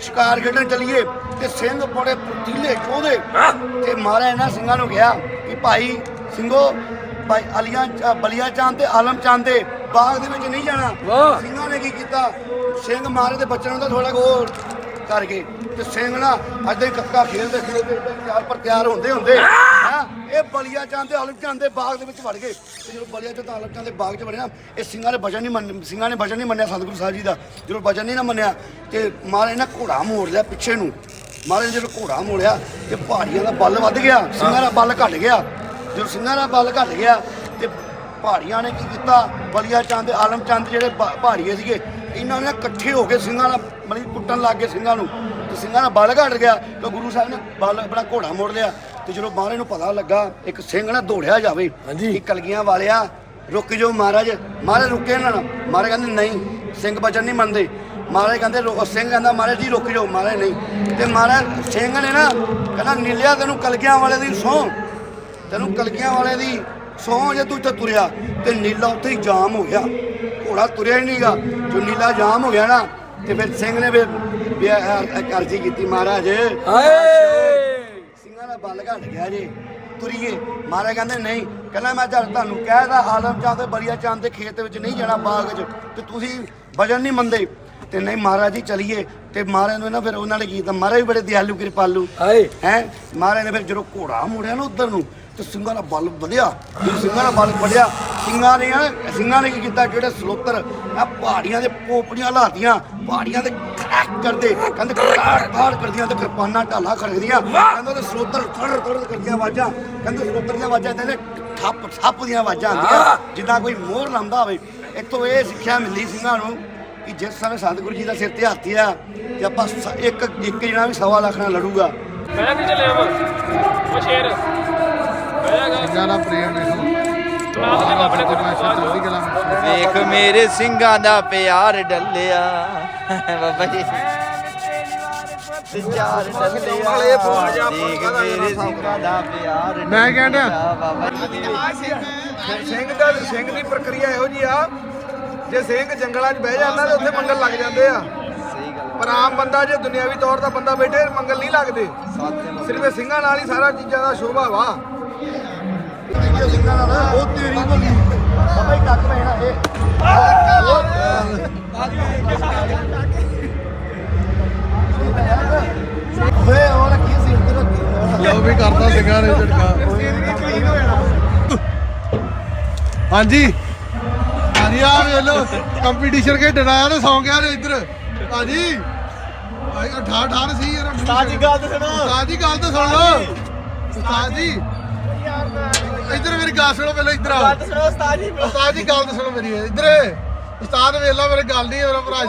ਸ਼ਿਕਾਰ ਖੇਡਣ ਚੱਲੀਏ ਤੇ ਸਿੰਘ ਬੜੇ ਫੁਰਤੀਲੇ ਚੋਦੇ ਤੇ ਮਹਾਰਾਜ ਇਹਨਾਂ ਸਿੰਘਾਂ ਨੂੰ ਕਿਹਾ ਕਿ ਭਾਈ ਸਿੰਘੋ ਭਾਈ ਅਲੀਆਂ ਬਲੀਆ ਚੰਦ ਤੇ ਆਲਮ ਚੰਦ ਦੇ ਬਾਗ ਦੇ ਵਿੱਚ ਨਹੀਂ ਜਾਣਾ। ਵਾਹ। ਸਿੰਘਾਂ ਨੇ ਕੀ ਕੀਤਾ? ਸਿੰਘ ਮਾਰੇ ਦੇ ਬੱਚਿਆਂ ਨੂੰ ਤਾਂ ਥੋੜਾ ਹੋਰ ਕਰ ਗਏ ਤੇ ਸਿੰਘ ਨਾ ਅੱਜ ਦੇ ਕੱਕਾ ਖੇਲਦੇ ਖੇਲਦੇ ਏਦਾਂ ਤਿਆਰ ਪਰ ਤਿਆਰ ਹੁੰਦੇ ਹੁੰਦੇ ਹਾਂ ਇਹ ਬਲੀਆ ਚੰਦ ਤੇ ਆਲਮ ਚੰਦ ਦੇ ਬਾਗ ਦੇ ਵਿੱਚ ਵੜ ਗਏ। ਤੇ ਜਦੋਂ ਬਲੀਆ ਚੰਦ ਤੇ ਆਲਮ ਚੰਦ ਦੇ ਬਾਗ 'ਚ ਵੜੇ ਨਾ ਇਹ ਸਿੰਘਾਂ ਨੇ ਵਚਨ ਨਹੀਂ ਮੰਨ ਸਿੰਘਾਂ ਨੇ ਵਚਨ ਨਹੀਂ ਮੰਨਿਆ ਸਤਿਗੁਰੂ ਸਾਹਿਬ ਜੀ ਦਾ। ਜਦੋਂ ਵਚਨ ਨਹੀਂ ਨਾ ਮੰਨਿਆ ਤੇ ਮਾਰੇ ਨਾ ਘੋੜਾ ਮੋੜ ਲਿਆ ਪਿੱਛੇ ਨੂੰ। ਮਾਰੇ ਜਦੋਂ ਘੋੜਾ ਮੋੜਿਆ ਤੇ ਪਹਾੜੀਆਂ ਦਾ ਬਲ ਵੱਧ ਗਿਆ ਸਿੰਘਾਂ ਦਾ ਬਲ ਘਟ ਗਿਆ। ਜਦੋਂ ਸਿੰਘਾਂ ਦਾ ਬਲ ਘਟ ਗਿਆ ਤੇ ਪਹਾੜੀਆਂ ਨੇ ਕੀ ਕੀਤਾ? ਬਲੀਆ ਚੰਦ ਆਲਮ ਚੰਦ ਜਿਹੜੇ ਪਹਾੜੀਏ ਸੀਗੇ ਇਹਨਾਂ ਨੇ ਇਕੱਠੇ ਹੋ ਕੇ ਸਿੰਘਾਂ ਨਾਲ ਮਤਲਬ ਕੁੱਟਣ ਲੱਗ ਗਏ ਸਿੰਘਾਂ ਨੂੰ। ਤੇ ਸਿੰਘਾਂ ਦਾ ਬਲ ਘਟ ਗਿਆ ਤੇ ਗੁਰੂ ਸਾਹਿਬ ਨੇ ਬਲ ਆਪਣਾ ਘੋੜਾ ਮੋੜ ਲਿਆ ਤੇ ਜਦੋਂ ਮਹਾਰਾਜ ਨੂੰ ਪਤਾ ਲੱਗਾ ਇੱਕ ਸਿੰਘ ਨਾ ਦੌੜਿਆ ਜਾਵੇ ਹਾਂਜੀ। ਕਿ ਕਲਗੀਆਂ ਵਾਲਿਆ ਰੁਕ ਜਾਓ ਮਹਾਰਾਜ। ਮਹਾਰਾਜ ਰੁਕੇ ਨਾ ਮਹਾਰਾਜ ਕਹਿੰਦੇ ਨਹੀਂ ਸਿੰਘ ਬਚਨ ਨਹੀਂ ਮੰਨਦੇ। ਮਹਾਰਾਜ ਕਹਿੰਦੇ ਸਿੰਘ ਕਹਿੰਦਾ ਮਹਾਰਾਜ ਜੀ ਰੁਕ ਜਾਓ। ਮਹਾਰਾਜ ਨਹੀਂ। ਤੇ ਮਹਾਰਾਜ ਸਿੰਘ ਨੇ ਨਾ ਕਹਿੰਦਾ ਨੀਲਿਆ ਤੈਨੂੰ ਕਲਗੀਆਂ ਵਾਲੇ ਦੀ ਸਹੁੰ ਤੈਨੂੰ ਕਲਗੀਆਂ ਵਾਲੇ ਦੀ ਸਹੁੰ ਜੇ ਤੂੰ ਇੱਥੇ ਤੁਰਿਆ ਤੇ ਨੀਲਾ ਉੱਥੇ ਹੀ ਜਾਮ ਹੋ ਗਿਆ। ਘੋੜਾ ਤੁਰਿਆ ਹੀ ਨਹੀਂਗਾ ਜੋ ਨੀਲਾ ਜਾਮ ਹੋ ਗਿਆ ਨਾ ਤੇ ਫਿਰ ਸਿੰਘ ਨੇ ਫਿਰ ਅਰਜ਼ੀ ਕੀਤੀ ਮਹਾਰਾਜ। ਹਾਏ! ਸਿੰਘਾਂ ਦਾ ਬਲ ਘਟ ਗਿਆ ਜੀ। ਤੁਰੀਏ। ਮਹਾਰਾਜ ਕਹਿੰਦੇ ਨਹੀਂ ਕਹਿੰਦਾ ਮੈਂ ਤੁਹਾਨੂੰ ਕਹਿਦਾ ਆਲਮ ਚੰਦ ਤੇ ਬਰੀਆ ਚੰਦ ਦੇ ਖੇਤ ਵਿੱਚ ਨਹੀਂ ਜਾਣਾ ਬਾਗ 'ਚ। ਤੇ ਤੁਸੀਂ ਵਜਨ ਨਹੀਂ ਮੰਨਦੇ। ਤੇ ਨਹੀਂ ਮਹਾਰਾਜ ਜੀ ਚਲੀਏ। ਤੇ ਮਹਾਰਾਜ ਨੂੰ ਨਾ ਫਿਰ ਉਹਨਾਂ ਨੇ ਕੀਤਾ? ਮਹਾਰਾਜ ਵੀ ਬੜੇ ਦਿਆਲੂ ਕਿਰਪਾਲੂ। ਹਾਏ! ਹੈ? ਮਹਾਰਾਜ ਨੇ ਫਿਰ ਜਦੋਂ ਘੋੜਾ ਮੁੜਿਆ ਨਾ ਉਧਰ ਨੂੰ ਤੇ ਸਿੰਘਾਂ ਦਾ ਬਲ ਵਧਿਆ ਜਦੋਂ ਸਿੰਘਾਂ ਦਾ ਬਲ ਵਧਿਆ। ਸਿੰਘਾਂ ਨੇ ਨਾ ਸਿੰਘਾਂ ਨੇ ਕੀ ਕੀਤਾ? ਜਿਹੜੇ ਸਲੋਤਰ? ਆ ਪਹਾੜੀਆਂ ਦੇ ਪੋਪੜੀਆਂ ਲਾਤੀਆਂ। ਪਹਾੜੀਆਂ ਦੇ ਖੜਕ ਕਰਦੇ। ਕਹਿੰਦੇ ਕਾੜ ਕਾੜ ਕਰਦੀਆਂ ਤੇ ਕਿਰਪਾਨਾਂ ਢਾਲਾਂ ਖੜਕਦੀਆਂ। ਕਹਿੰਦੇ ਉਹਦੇ ਸਲੋਤਰ ਤੜ ਤੜ ਕਰਦੀਆਂ ਆਵਾਜ਼ਾਂ। ਕਹਿੰਦੇ ਸਲੋਤਰ ਦੀਆਂ ਆਵਾਜ਼ਾਂ ਇਦਾਂ ਨੇ ਠੱਪ ਠੱਪ ਦੀਆਂ ਆਵਾਜ਼ਾਂ ਆਉਂਦੀਆਂ। ਜਿੱਦਾਂ ਕੋਈ ਮੋਹਰ ਲਾਉਂਦਾ ਹੋਵੇ। ਇੱਥੋਂ ਇਹ ਸਿੱਖਿਆ ਮਿਲੀ ਸਿੰਘਾਂ ਨੂੰ ਕਿ ਜਿਸ ਸਮੇਂ ਸਤਿਗੁਰੂ ਜੀ ਦਾ ਸਿਰ ਤੇ ਹੱਥ ਆ ਤੇ ਆਪਾਂ ਸ- ਇੱਕ ਇੱਕ ਜਣਾ ਵੀ ਸਵਾ ਲੱਖ ਨਾਲ ਲੜੂਗਾ। ਸਿੰਘਾਂ ਦਾ ਪ੍ਰੇਮ ਵੇਖੋ ਆਪਣੇ ਚੜ੍ਹਦੀ ਕਲਾ ਵਿੱਚ। ਵੇਖ ਮੇਰੇ ਸਿੰਘਾਂ ਦਾ ਪਿਆਰ ਡੱਲਿਆ। ਬਾਬਾ ਜੀ। ਤੇ ਚਾਰ ਡੱਲਿਆ। ਦੇਖ ਮੇਰੇ ਸਿੰਘਾਂ ਦਾ ਪਿਆਰ ਮੈਂ ਕਹਿਣ ਡਿਆ। ਡੱਲਿਆ ਬਾਬਾ ਜੀ। ਸਿੰਘ ਦਾ ਸਿੰਘ ਦੀ ਪ੍ਰਕਿਰਿਆ ਇਹੋ ਜੀ ਆ ਜੇ ਸਿੰਘ ਜੰਗਲਾਂ 'ਚ ਬਹਿ ਜਾਂਦਾ ਤੇ ਉੱਥੇ ਮੰਗਲ ਲੱਗ ਜਾਂਦੇ ਆ। ਸਹੀ ਗੱਲ ਪਰ ਆਮ ਬੰਦਾ ਜੇ ਦੁਨਿਆਵੀ ਤੌਰ ਦਾ ਬੰਦਾ ਬੈਠੇ ਮੰਗਲ ਨਹੀਂ ਲੱਗਦੇ। ਸਿਰਫ ਇਹ ਸਿੰਘਾਂ ਨਾਲ ਹੀ ਸਾਰਾ ਚੀਜ਼ਾਂ ਦਾ ਸ਼ੋਭਾ ਵਾ। ਉਹ ਤੇਰੀ ਬੋਲੀ ਬਾਬਾ ਜੀ ਟੱਕ ਪੈਣਾ ਇਹ ਓਏ ਉਹ ਕੀ ਸੀ ਉੱਧਰ ਲਓ ਵੀ ਕਰਤਾ ਸਿੰਘਾਂ ਨੇ ਝਟਕਾ ਹਾਂਜੀ। ਹਾਂਜੀ ਆ ਵੇਖ ਲੋ ਕੰਪੀਟੀਸ਼ਨ ਖੇਡਣ ਆਇਆ ਤੇ ਸੌਂ ਗਿਆ ਨੇ ਇੱਧਰ। ਹਾਂਜੀ ਆਈ ਠਾ ਠਾਰ ਸੀ ਯਾਰ ਉਸਤਾਦ ਜੀ ਗੱਲ ਤਾਂ ਸੁਣੋ। ਉਸਤਾਦ ਜੀ ਗੱਲ ਤਾਂ ਸੁਣ। ਉਸਤਾਦ ਜੀ ਇੱਧਰ ਮੇਰੀ ਗੱਲ ਸੁਣੋ ਪਹਿਲਾਂ ਇੱਧਰ ਆਓ। ਗੱਲ ਸੁਣੋ ਉਸਤਾਦ ਜੀ। ਉਸਤਾਦ ਜੀ ਗੱਲ ਸੁਣੋ ਮੇਰੀ। ਇੱਧਰ ਉਸਤਾਦ ਵੇਖ ਲਾ ਮੇਰੇ ਗੱਲ ਨਹੀਂ ਮੇਰਾ ਭਰਾ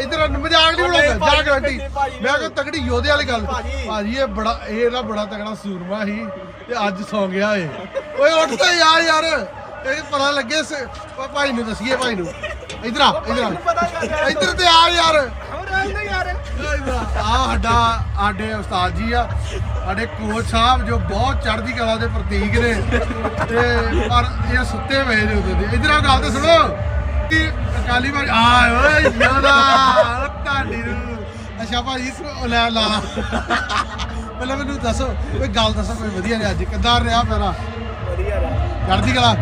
ਇੱਧਰ ਮਜ਼ਾਕ ਨਹੀਂ ਬਣਾਉਂਦਾ ਜਾ ਗਰੰਟੀ ਮੈਂ ਕਿਹਾ ਤਗੜੀ ਯੋਧੇ ਵਾਲੀ ਗੱਲ। ਭਾਜੀ। ਇਹ ਬੜਾ ਇਹ ਨਾ ਬੜਾ ਤਗੜਾ ਸੂਰਮਾ ਸੀ ਤੇ ਅੱਜ ਸੌਂ ਗਿਆ ਏ ਓਏ ਉੱਠ ਤੇ ਯਾਰ ਯਾਰ। ਇਹ ਪਤਾ ਲੱਗੇ ਭਾਈ ਨੂੰ ਦੱਸੀਏ ਭਾਈ ਨੂੰ। ਇੱਧਰ ਆ ਇੱਧਰ ਆ। ਇੱਧਰ ਤੇ ਆ ਯਾਰ। ਆ ਸਾਡਾ ਉਸਤਾਦ ਜੀ ਆ ਸਾਡੇ ਕੋਚ ਸਾਹਿਬ ਜੋ ਬਹੁਤ ਚੜ੍ਹਦੀ ਕਲਾ ਦੇ ਪ੍ਰਤੀਕ ਨੇ। ਤੇ ਪਰ ਇਹ ਸੁੱਤੇ ਹੋਏ ਨੇ ਉਦੋਂ ਦੇ। ਇੱਧਰ ਆ ਗੱਲ ਤੇ ਸੁਣੋ। ਕਿ ਅਕਾਲੀ ਭਾਈ ਆ ਓਏ ਯਾਦਾ ਤੁਹਾਡੀ ਨੂੰ। ਅੱਛਾ ਭਾਈ ਤੂੰ ਲੈ ਲਾ। ਪਹਿਲਾਂ ਮੈਨੂੰ ਦੱਸੋ ਕੋਈ ਗੱਲ ਦੱਸੋ ਕੋਈ ਵਧੀਆ ਰਿਹਾ ਅੱਜ। ਕਿੱਦਾਂ ਰਿਹਾ ਮੇਰਾ ਵਧੀਆ ਰਿਹਾ। ਚੜ੍ਹਦੀ ਕਲਾ?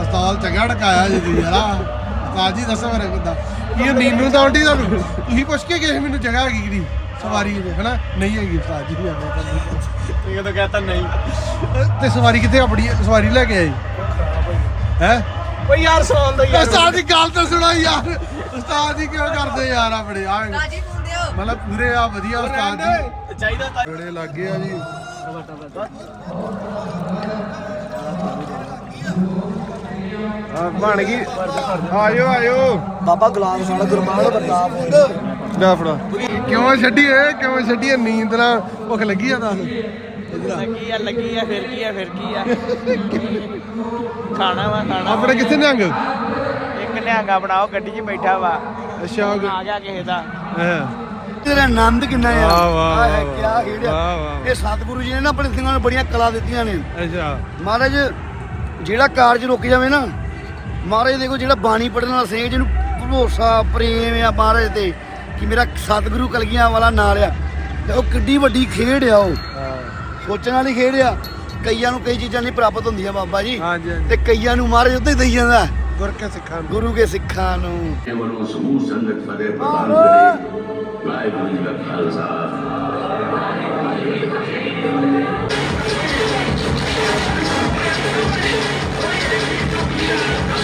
ਉਸਤਾਦ ਚੰਗਾ ਢਕਾਇਆ ਜੀ ਯਾਰਾ ਉਸਤਾਦ ਜੀ ਦੱਸੋ ਮੇਰੇ ਕਿੱਦਾਂ? ਇਹ ਨੀਂਦ ਤਾਂ ਆਉਂਦੀ ਤੁਹਾਨੂੰ? ਤੁਸੀਂ ਪੁੱਛ ਕੇ ਗਏ ਸੀ ਮੈਨੂੰ ਜਗ੍ਹਾ ਹੈਗੀ ਕਿਹੜੀ ਸਵਾਰੀ ਦੇ ਹਨਾ? ਨਹੀਂ ਹੈਗੀ ਉਸਤਾਦ ਜੀ ਇਹ ਤਾਂ ਕਹਤਾ ਨਹੀਂ। ਤੇ ਸਵਾਰੀ ਕਿੱਥੇ ਆਪਣੀ ਸਵਾਰੀ ਲੈ ਕੇ ਆਈ ਹੈ? ਓ ਯਾਰ ਸੌਣ ਦਾ ਯਾਰ। ਉਸਤਾਦ ਦੀ ਗੱਲ ਤਾਂ ਸੁਣੋ ਯਾਰ। ਉਸਤਾਦ ਜੀ ਕਿਉਂ ਕਰਦੇ ਯਾਰ ਆਪਣੇ? ਆ ਮਤਲਬ ਪੂਰੇ ਆ ਵਧੀਆ ਉਸਤਾਦ ਜੀ। ਚਾਹੀਦਾ ਤਾਂ ਬੜੇ ਲੱਗੇ ਆ ਜੀ। ਬਣ ਗਈ। ਆਇਓ ਆਇਓ। ਬਾਬਾ ਗੁਲਾਮ ਖਾਨ ਗੁਰਮਾਨ ਬਰਤਾਪ ਲੈ ਫੜਾ। ਕਿਉਂ ਛੱਡੀਏ ਕਿਉਂ ਛੱਡੀਏ ਨੀਂਦ ਨਾਲ ਭੁੱਖ ਲੱਗੀ ਆ ਦੱਸ ਲੱਗੀ ਆ ਲੱਗੀ ਆ ਫਿਰ ਕੀ ਆ ਫਿਰ ਕੀ ਆ। ਖਾਣਾ ਵਾ ਖਾਣਾ। ਆਪਣੇ ਕਿੱਥੇ ਨਿਹੰਗ? ਇੱਕ ਨਿਹੰਗਾ ਬਣਾਓ ਗੱਡੀ 'ਚ ਬੈਠਾ ਵਾ। ਅੱਛਾ ਆ ਗਿਆ ਕਿਸੇ ਦਾ। ਹਾਂ। ਤੇਰਾ ਆਨੰਦ ਕਿੰਨਾ ਆ। ਵਾਹ, ਵਾਹ, ਆਹ ਹੈ ਵਾਹ, ਕਿਆ ਵਾਹ, ਖੇਡਿਆ ਵਾਹ। ਇਹ ਸਤਿਗੁਰੂ ਜੀ ਨੇ ਨਾ ਆਪਣੇ ਸਿੰਘਾਂ ਨੂੰ ਬੜੀਆਂ ਕਲਾ ਦਿੱਤੀਆਂ ਨੇ। ਅੱਛਾ। ਮਹਾਰਾਜ ਜਿਹੜਾ ਕਾਰਜ ਰੁਕ ਜਾਵੇ ਨਾ ਮਹਾਰਾਜ ਦੇਖੋ ਜਿਹੜਾ ਬਾਣੀ ਪੜਨ ਵਾਲਾ ਸਿੰਘ ਜਿਹਨੂੰ ਭਰੋਸਾ ਪ੍ਰੇਮ ਆ ਮਹਾਰਾਜ ਤੇ ਕਿ ਮੇਰਾ ਸਤਿਗੁਰੂ ਕਲਗੀਆਂ ਵਾਲਾ ਨਾਲ ਆ। ਤੇ ਉਹ ਕਿੱਡੀ ਵੱਡੀ ਖੇਡ ਆ ਉਹ। ਸੋਚਣ ਵਾਲੀ ਖੇਡ ਆ। ਕਈਆਂ ਨੂੰ ਕਈ ਚੀਜ਼ਾਂ ਨਹੀਂ ਪ੍ਰਾਪਤ ਹੁੰਦੀਆਂ ਬਾਬਾ ਜੀ। ਤੇ ਕਈਆਂ ਨੂੰ ਮਹਾਰਾਜ ਉੱਤੇ ਹੀ ਦਈ ਜਾਂਦਾ। ਸਿੱਖਾਂ ਨੂੰ। ਗੁਰੂ ਕੇ ਸਿੱਖਾਂ ਨੂੰ।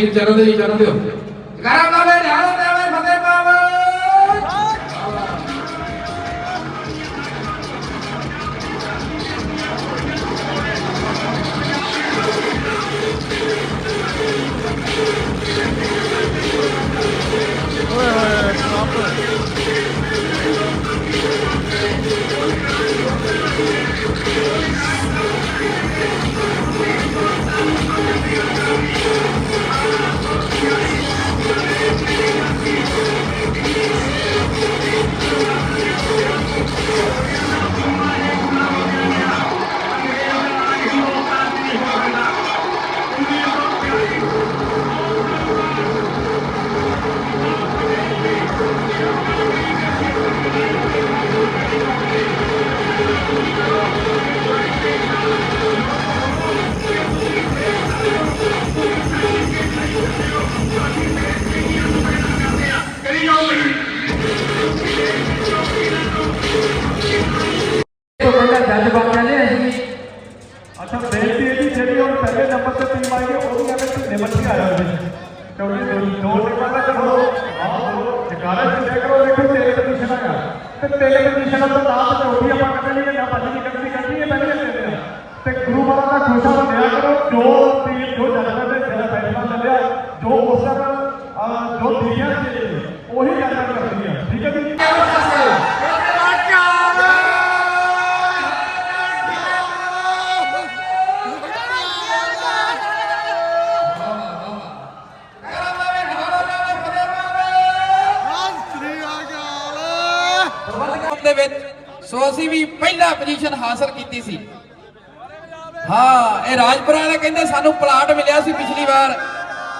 ਵਾਹ ਚਰਨ ਦੇ ਵੀਰ ਚਰਨ ਦੇ ਜੀ ਚਰਨ ਦਿਓ ਕਰਾਂ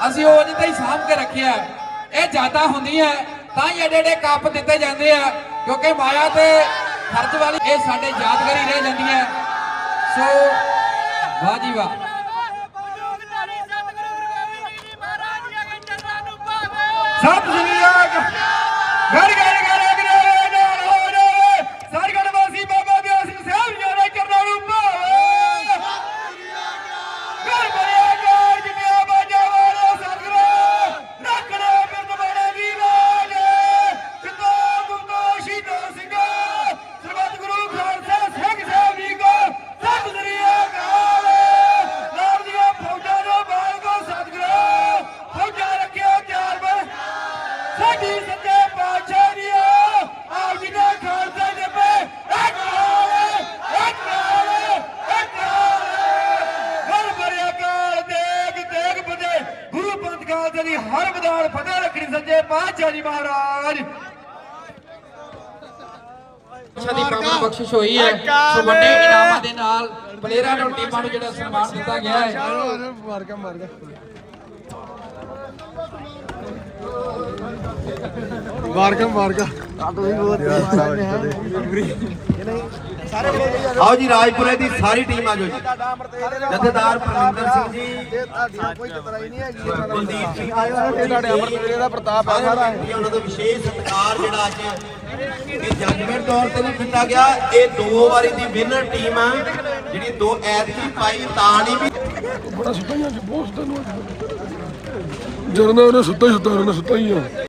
ਅਸੀਂ ਉਹ ਅਜੇ ਤਾਈਂ ਸਾਂਭ ਕੇ ਰੱਖਿਆ ਇਹ ਜ਼ਿਆਦਾ ਹੁੰਦੀਆਂ ਤਾਂ ਹੀ ਏਡੇ ਏਡੇ ਕੱਪ ਦਿੱਤੇ ਜਾਂਦੇ ਆ, ਕਿਉਂਕਿ ਮਾਇਆ ਤੇ ਫਰਜ਼ ਵਾਲੀ ਇਹ ਸਾਡੇ ਯਾਦਗਾਰੀ ਰਹਿ ਜਾਂਦੀਆਂ ਸੋ, ਵਾਹ ਜੀ ਵਾਹ। ਸਤਿ ਸ੍ਰੀ ਅਕਾਲ। ਹਰ ਵਿਦਾਨ ਫਤਿਹ ਰੱਖਣੀ ਸੱਚੇ ਪਾਤਸ਼ਾਹ ਜੀ ਮਹਾਰਾਜ। ਅੱਛਾ ਦੀ ਬਖਸ਼ਿਸ਼ ਹੋਈ ਹੈ। ਸੋ ਵੱਡੇ ਇਨਾਮਾਂ ਦੇ ਨਾਲ ਪਲੇਅਰਾਂ ਨੂੰ ਟੀਮਾਂ ਨੂੰ ਜਿਹੜਾ ਸਨਮਾਨ ਦਿੱਤਾ ਗਿਆ ਹੈ। ਮਾਰ ਕੇ ਮਾਰ ਕੇ। ਮਾਰ ਕੇ। ਮਾਰ ਕੇ। ਆਓ ਜੀ ਰਾਜਪੁਰੇ ਦੀ ਸਾਰੀ ਟੀਮ ਆ ਜਾਓ ਜੀ। ਜਥੇਦਾਰ ਪਰਮਿੰਦਰ ਸਿੰਘ ਜੀ। ਕੋਈ ਚਤਰਾਈ ਨਹੀਂ ਹੈਗੀ ਕੁਲਦੀਪ ਸਿੰਘ ਇਹ ਤੁਹਾਡੇ ਅਮਰਤ ਵੇਲੇ ਦਾ ਪ੍ਰਤਾਪ ਹੈ ਸਾਰਾ ਜੀ ਉਹਨਾਂ ਦਾ ਵਿਸ਼ੇਸ਼ ਸਤਿਕਾਰ ਜਿਹੜਾ ਅੱਜ ਇਹ ਜੱਜਮੈਂਟ ਤੌਰ ਤੇ ਨਹੀਂ ਕੀਤਾ ਗਿਆ। ਇਹ ਦੋ ਵਾਰੀ ਦੀ ਵਿਨਰ ਟੀਮ ਆ। ਜਿਹੜੀ ਦੋ ਐਤਕੀ ਪਾਈ ਤਾਂ ਨਹੀਂ ਵੀ ਬੜਾ ਸੁੱਤਾ ਹੀ ਅੱਜ ਬਹੁਤ ਸੁੱਤਾ ਨੂੰ। ਜਦੋਂ ਦਾ ਉਹਨੇ ਸੁੱਤਾ ਹੀ ਸੁੱਤਾ ਉਹਨੇ ਸੁੱਤਾ ਹੀ ਆ।